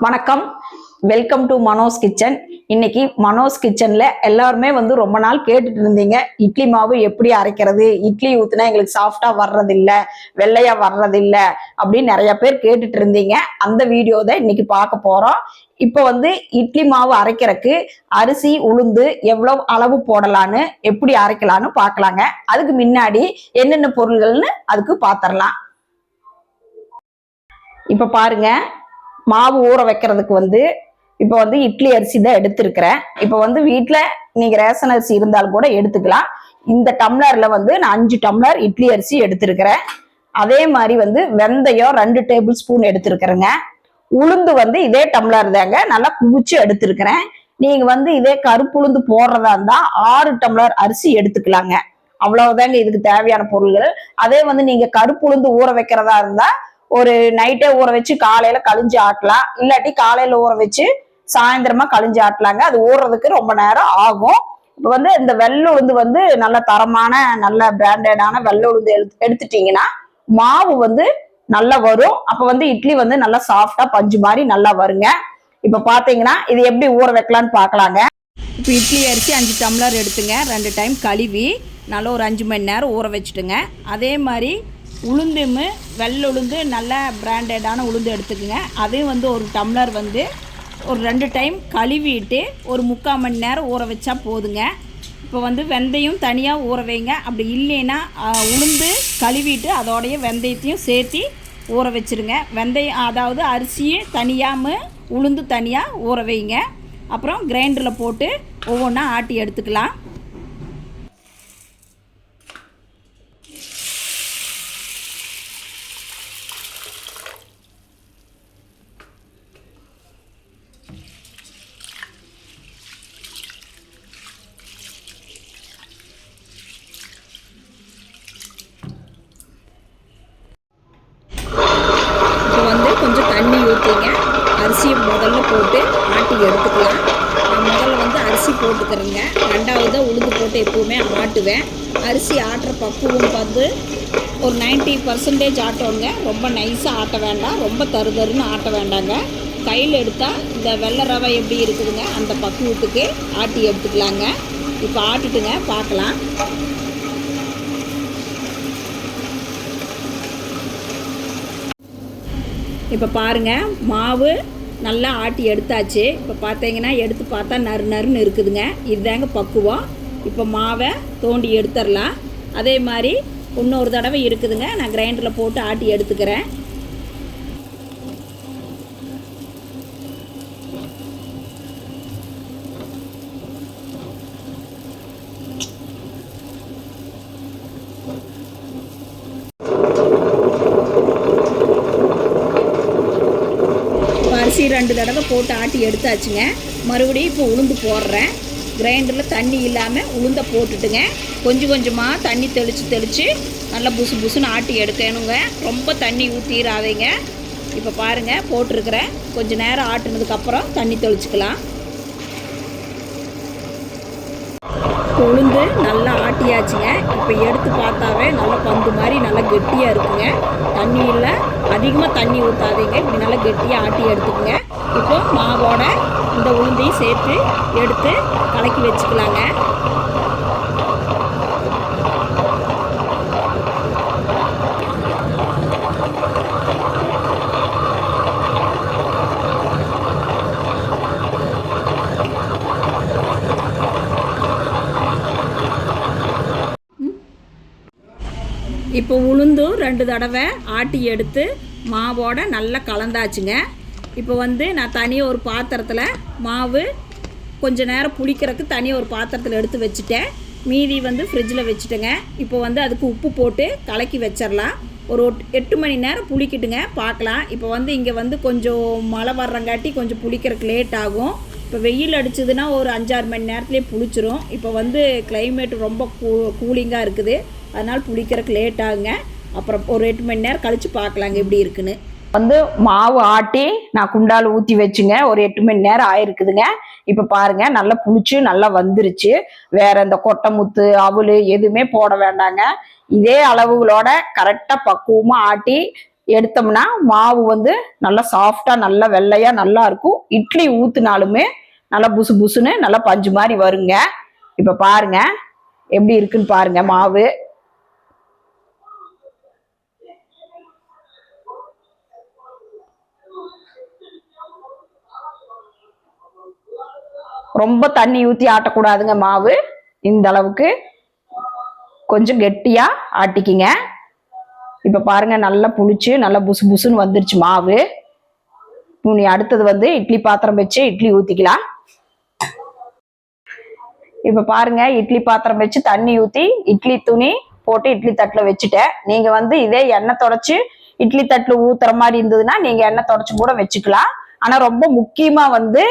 வணக்கம். Welcome to Mano's kitchen இன்னைக்கு மனோஸ் கிச்சன்ல எல்லாருமே வந்து ரொம்ப நாள் கேட்டுட்டு இருந்தீங்க. இட்லி மாவு எப்படி அரைக்கிறது? இட்லி ஊத்துனா எங்களுக்கு சாஃப்டா வர்றதில்ல வெள்ளையா வர்றதில்ல அப்படின்னு நிறைய பேர் கேட்டுட்டு இருந்தீங்க. அந்த வீடியோ தான் இன்னைக்கு பார்க்க போறோம். இப்போ வந்து இட்லி மாவு அரைக்கிறதுக்கு அரிசி உளுந்து எவ்வளவு அளவு போடலான்னு எப்படி அரைக்கலான்னு பார்க்கலாங்க. அதுக்கு முன்னாடி என்னென்ன பொருள்கள்னு அதுக்கு பார்த்துடலாம். இப்போ பாருங்க. மாவு ஊற வைக்கிறதுக்கு வந்து இப்போ வந்து இட்லி அரிசி தான் எடுத்திருக்கிறேன். இப்போ வந்து வீட்டில் நீங்கள் ரேஷன் அரிசி இருந்தாலும் கூட எடுத்துக்கலாம். இந்த டம்ளரில் வந்து நான் அஞ்சு டம்ளர் இட்லி அரிசி எடுத்திருக்கிறேன். அதே மாதிரி வந்து வெந்தயம் ரெண்டு டேபிள் ஸ்பூன் எடுத்திருக்கிறேங்க. உளுந்து வந்து இதே டம்ளர் தாங்க. நல்லா குவிச்சு எடுத்திருக்கிறேன். நீங்கள் வந்து இதே கருப்பு உளுந்து போடுறதா இருந்தால் ஆறு டம்ளர் அரிசி எடுத்துக்கலாங்க. அவ்வளவுதாங்க இதுக்கு தேவையான பொருள்கள். அதே வந்து நீங்க கருப்பு உளுந்து ஊற வைக்கிறதா இருந்தா ஒரு நைட்டே ஊற வச்சு காலையில கழிஞ்சு ஆட்டலாம். இல்லாட்டி காலையில ஊற வச்சு சாயந்தரமா கழிஞ்சு ஆட்டலாங்க. அது ஊறுறதுக்கு ரொம்ப நேரம் ஆகும். இப்போ வந்து இந்த வெள்ளை உளுந்து வந்து நல்ல தரமான நல்ல பிராண்டடான வெள்ளை உளுந்து எடுத்து எடுத்துட்டீங்கன்னா மாவு வந்து நல்லா வரும். அப்ப வந்து இட்லி வந்து நல்லா சாஃப்டா பஞ்சு மாதிரி நல்லா வருங்க. இப்ப பாத்தீங்கன்னா இது எப்படி ஊற வைக்கலாம்னு பார்க்கலாங்க இப்போ இட்லி அரிசி அஞ்சு டம்ளர் எடுத்துங்க. ரெண்டு டைம் கழுவி நல்லா ஒரு அஞ்சு மணி நேரம் ஊற வச்சுட்டுங்க. அதே மாதிரி உளுந்துமே வெள்ளை உளுந்து நல்ல பிராண்டடான உளுந்து எடுத்துக்கோங்க. அதையும் வந்து ஒரு டம்ளர் வந்து ஒரு ரெண்டு டைம் கழுவிட்டு ஒரு முக்கால் மணி நேரம் ஊற வச்சா போதுங்க. இப்போ வந்து வெந்தயம் தனியாக ஊற வைங்க. அப்படி இல்லைன்னா உளுந்து கழுவிட்டு அதோடைய வெந்தயத்தையும் சேர்த்து ஊற வச்சிருங்க. வெந்தயம் அதாவது அரிசியை தனியாமல் உளுந்து தனியாக ஊற வைங்க. அப்புறம் கிரைண்டரில் போட்டு ஒவ்வொன்றா ஆட்டி எடுத்துக்கலாம் இப்போ வந்து கொஞ்சம் தண்ணி ஊற்றிங்க அரிசியை முதல்ல போட்டு ஆட்டி எடுத்துக்கலாம். நான் முதல்ல வந்து அரிசி போட்டுக்கிறேங்க. ரெண்டாவது உளுந்து போட்டு எப்போவுமே ஆட்டுவேன். அரிசி ஆட்டுற பக்குவம் பார்த்து ஒரு 90% பர்சன்டேஜ் ஆட்டோங்க. ரொம்ப நைஸாக ஆட்ட வேண்டாம். ரொம்ப தரு தருன்னு ஆட்ட வேண்டாங்க. கையில் எடுத்தால் இந்த வெள்ளை ரவை எப்படி இருக்குதுங்க அந்த பக்குவத்துக்கு ஆட்டி எடுத்துக்கலாங்க. இப்போ ஆட்டுட்டுங்க பார்க்கலாம். இப்போ பாருங்கள் மாவு நல்லா ஆட்டி எடுத்தாச்சு. இப்போ பார்த்தீங்கன்னா எடுத்து பார்த்தா நறு நறுன்னு இருக்குதுங்க. இதுதாங்க பக்குவம். இப்போ மாவை தோண்டி எடுத்துடலாம் அதே மாதிரி இன்னொரு தடவை இருக்குதுங்க. நான் கிரைண்டரில் போட்டு ஆட்டி எடுத்துக்கிறேன் இப்போ அரிசி ரெண்டு தடவை போட்டு ஆட்டி எடுத்தாச்சுங்க. மறுபடியும் இப்போ உளுந்து போடுறேன். கிரைண்டரில் தண்ணி இல்லாமல் உளுந்தை போட்டுட்டுங்க. கொஞ்சம் கொஞ்சமாக தண்ணி தெளித்து தெளித்து நல்லா புசு புசுன்னு ஆட்டி எடுக்கணுங்க ரொம்ப தண்ணி ஊற்றிடாதீங்க இப்போ பாருங்கள் போட்டிருக்கிறேன். கொஞ்சம் நேரம் ஆட்டினதுக்கப்புறம் தண்ணி தெளிச்சுக்கலாம். உளுந்து நல்லா ஆட்டியாச்சுங்க. இப்போ எடுத்து பார்த்தாவே நல்லா பந்து மாதிரி நல்லா கெட்டியாக இருக்குங்க. தண்ணி இல்லை அதிகமாக தண்ணி ஊற்றாதீங்க இப்படி நல்லா கெட்டியாக ஆட்டி எடுத்துக்கோங்க. இப்போ மாவோட இந்த உளுந்தையும் சேர்த்து எடுத்து கலக்கி வச்சுக்கலாங்க. இப்போ உளுந்தும் ரெண்டு தடவை ஆட்டி எடுத்து மாவோட நல்லா கலந்தாச்சுங்க. இப்போ வந்து நான் தனியாக ஒரு பாத்திரத்தில் மாவு கொஞ்ச நேரம் புளிக்கிறதுக்கு தனியாக ஒரு பாத்திரத்தில் எடுத்து வச்சுட்டேன். மீதி வந்து ஃப்ரிட்ஜில் வச்சுட்டேங்க. இப்போ வந்து அதுக்கு உப்பு போட்டு கலக்கி வச்சிடலாம் ஒரு எட்டு மணி நேரம் புளிக்கிட்டுங்க பார்க்கலாம். இப்போ வந்து இங்கே வந்து கொஞ்சம் மழை வர்றங்காட்டி கொஞ்சம் புளிக்கிறதுக்கு லேட் ஆகும். இப்போ வெயில் அடிச்சதுன்னா ஒரு அஞ்சாறு மணி நேரத்துலேயே புளிச்சிரும். இப்போ வந்து கிளைமேட் ரொம்ப கூ கூலிங்காக இருக்குது. அதனால் புளிக்கிறதுக்கு லேட் ஆகுங்க. அப்புறம் ஒரு எட்டு மணி நேரம் கழித்து பார்க்கலாங்க எப்படி இருக்குன்னு. வந்து மாவு ஆட்டி நான் குண்டால் ஊற்றி வச்சுங்க. ஒரு எட்டு மணி நேரம் ஆயிருக்குதுங்க. இப்போ பாருங்க நல்லா புளிச்சு நல்லா வந்துருச்சு. வேற இந்த கொட்டை முத்து அவல் எதுவுமே போட வேண்டாங்க. இதே அளவுகளோட கரெக்டாக பக்குவமாக ஆட்டி எடுத்தோம்னா மாவு வந்து நல்லா சாஃப்டாக நல்லா வெள்ளையாக நல்லா இருக்கும். இட்லி ஊற்றுனாலுமே நல்லா புசு புசுன்னு நல்லா பஞ்சு மாதிரி வருங்க. இப்போ பாருங்க எப்படி இருக்குன்னு பாருங்க மாவு. ரொம்ப தண்ணி ஊற்றி ஆட்டக்கூடாதுங்க மாவு. இந்த அளவுக்கு கொஞ்சம் கெட்டியாக ஆட்டிக்கிங்க. இப்போ பாருங்க நல்லா புளிச்சு நல்லா புசு புசுன்னு வந்துருச்சு மாவு. நீ அடுத்தது வந்து இட்லி பாத்திரம் வச்சு இட்லி ஊற்றிக்கலாம் இப்போ பாருங்க இட்லி பாத்திரம் வச்சு தண்ணி ஊற்றி இட்லி துணி போட்டு இட்லி தட்டில் வச்சுட்டேன். நீங்கள் வந்து இதே எண்ணெய் தொடச்சி இட்லி தட்டில் ஊத்துற மாதிரி இருந்ததுன்னா நீங்கள் எண்ணெய் தொடச்சி கூட வச்சுக்கலாம். ஆனால் ரொம்ப முக்கியமாக வந்து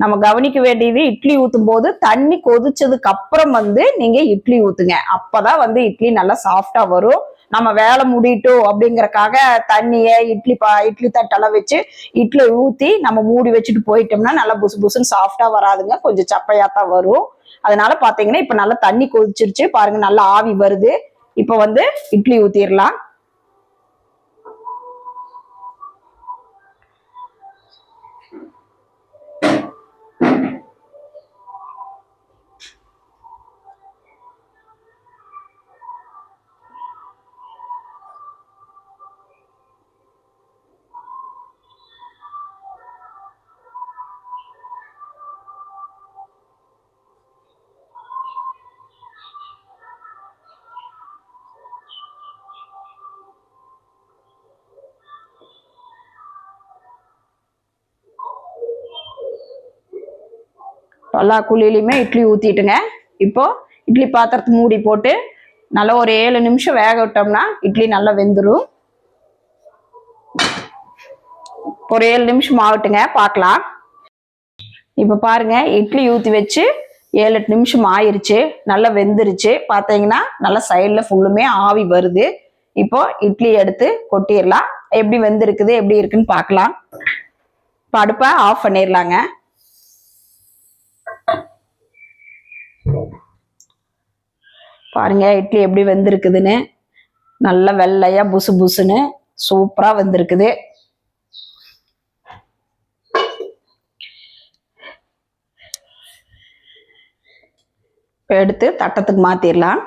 நம்ம கவனிக்க வேண்டியது இட்லி ஊத்தும் போது தண்ணி கொதிச்சதுக்கு அப்புறம் வந்து நீங்க இட்லி ஊத்துங்க. அப்பதான் வந்து இட்லி நல்லா சாஃப்டா வரும். நம்ம வேலை முடியட்டும் அப்படிங்கறக்காக தண்ணிய இட்லி பா இட்லி தட்டெல்லாம் வச்சு இட்லி ஊத்தி நம்ம மூடி வச்சுட்டு போயிட்டோம்னா நல்லா புசு புசுன்னு சாஃப்டா வராதுங்க. கொஞ்சம் சப்பையா தான் வரும். அதனால பாத்தீங்கன்னா இப்ப நல்லா தண்ணி கொதிச்சிருச்சு. பாருங்க நல்லா ஆவி வருது. இப்ப வந்து இட்லி ஊத்திடலாம் எல்லா குழியிலையுமே இட்லி ஊற்றிட்டுங்க இப்போ இட்லி பாத்திரத்து மூடி போட்டு நல்லா ஒரு ஏழு நிமிஷம் வேக விட்டோம்னா இட்லி நல்லா வெந்துடும் ஒரு ஏழு நிமிஷம் ஆகட்டுங்க பார்க்கலாம் இப்போ பாருங்க இட்லி ஊற்றி வச்சு ஏழு எட்டு நிமிஷம் ஆயிருச்சு நல்லா வெந்துருச்சு. பார்த்தீங்கன்னா நல்லா சைடில் ஃபுல்லுமே ஆவி வருது. இப்போ இட்லி எடுத்து கொட்டிடலாம். எப்படி வெந்திருக்குது எப்படி இருக்குன்னு பார்க்கலாம் இப்போ அடுப்பை ஆஃப் பண்ணிடலாங்க. பாருங்க இட்லி எப்படி வெந்திருக்குதுன்னு. நல்ல வெள்ளையா புசு புசுன்னு சூப்பரா வந்திருக்குது. எடுத்து தட்டத்துக்கு மாத்திரலாம்.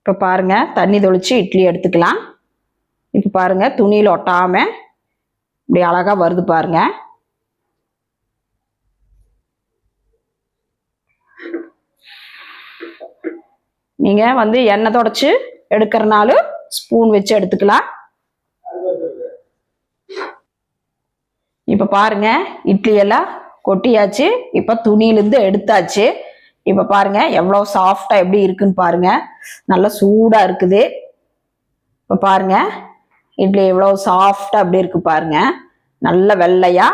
இப்போ பாருங்கள் தண்ணி தொளித்து இட்லி எடுத்துக்கலாம். இப்போ பாருங்கள் துணியில் ஒட்டாம இப்படி அழகாக வருது பாருங்கள் நீங்கள் வந்து எண்ணெய் தொடச்சு எடுக்கிறனாலும் ஸ்பூன் வச்சு எடுத்துக்கலாம். இப்போ பாருங்க இட்லி எல்லாம் கொட்டியாச்சு. இப்போ துணியிலேருந்து எடுத்தாச்சு. இப்போ பாருங்க எவ்வளோ சாஃப்டாக எப்படி இருக்குன்னு பாருங்க. நல்லா சூடாக இருக்குது. இப்போ பாருங்க இட்லி எவ்வளோ சாஃப்டாக அப்படி இருக்கு பாருங்க. நல்ல வெள்ளையா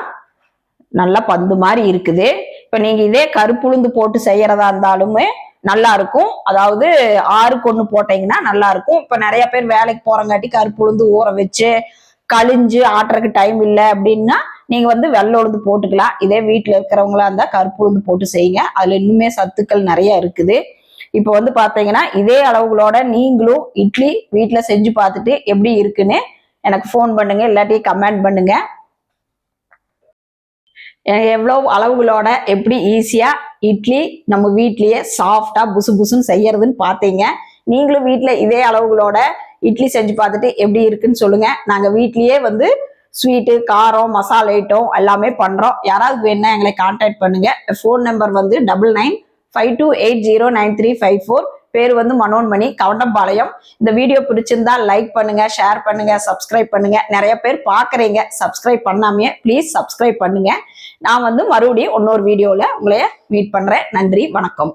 நல்ல பந்து மாதிரி இருக்குது. இப்போ நீங்கள் இதே கருப்புளுந்து போட்டு செய்கிறதா இருந்தாலுமே நல்லா இருக்கும். அதாவது ஆறுக்கு கொன்று போட்டீங்கன்னா நல்லா இருக்கும். இப்போ நிறைய பேர் வேலைக்கு போகிறங்காட்டி கருப்பு உளுந்து ஊற வச்சு கழிஞ்சு ஆட்டுறதுக்கு டைம் இல்லை அப்படின்னா நீங்க வந்து வெள்ளை உளுந்து போட்டுக்கலாம். இதே வீட்டுல இருக்கிறவங்களா இருந்தா கருப்பு உளுந்து போட்டு செய்யுங்க. அதுல இன்னுமே சத்துக்கள் நிறைய இருக்குது. இப்போ வந்து பாத்தீங்கன்னா இதே அளவுகளோட நீங்களும் இட்லி வீட்டுல செஞ்சு பார்த்துட்டு எப்படி இருக்குன்னு எனக்கு ஃபோன் பண்ணுங்க. இல்லாட்டி கமெண்ட் பண்ணுங்க. எவ்வளோ அளவுகளோட எப்படி ஈஸியா இட்லி நம்ம வீட்லயே சாஃப்டா புசு புசுன்னு செய்யறதுன்னு பார்த்தீங்க நீங்களும் வீட்டில் இதே அளவுகளோட இட்லி செஞ்சு பார்த்துட்டு எப்படி இருக்குன்னு சொல்லுங்க. நாங்க வீட்லயே வந்து ஸ்வீட்டு காரம் மசாலா ஐட்டம் எல்லாமே பண்ணுறோம் யாராவது வேணால் எங்களை கான்டாக்ட் பண்ணுங்க. ஃபோன் நம்பர் வந்து double nine five two eight zero nine three five four பேர் வந்து மனோன்மணி கவண்டம்பாளையம். இந்த வீடியோ பிடிச்சிருந்தா லைக் பண்ணுங்க ஷேர் பண்ணுங்க சப்ஸ்கிரைப் பண்ணுங்க. நிறைய பேர் பார்க்குறீங்க. சப்ஸ்கிரைப் பண்ணாமே ப்ளீஸ் சப்ஸ்கிரைப் பண்ணுங்க. நான் வந்து மறுபடியும் இன்னொரு வீடியோவில் உங்களைய மீட் பண்ணுறேன் நன்றி வணக்கம்.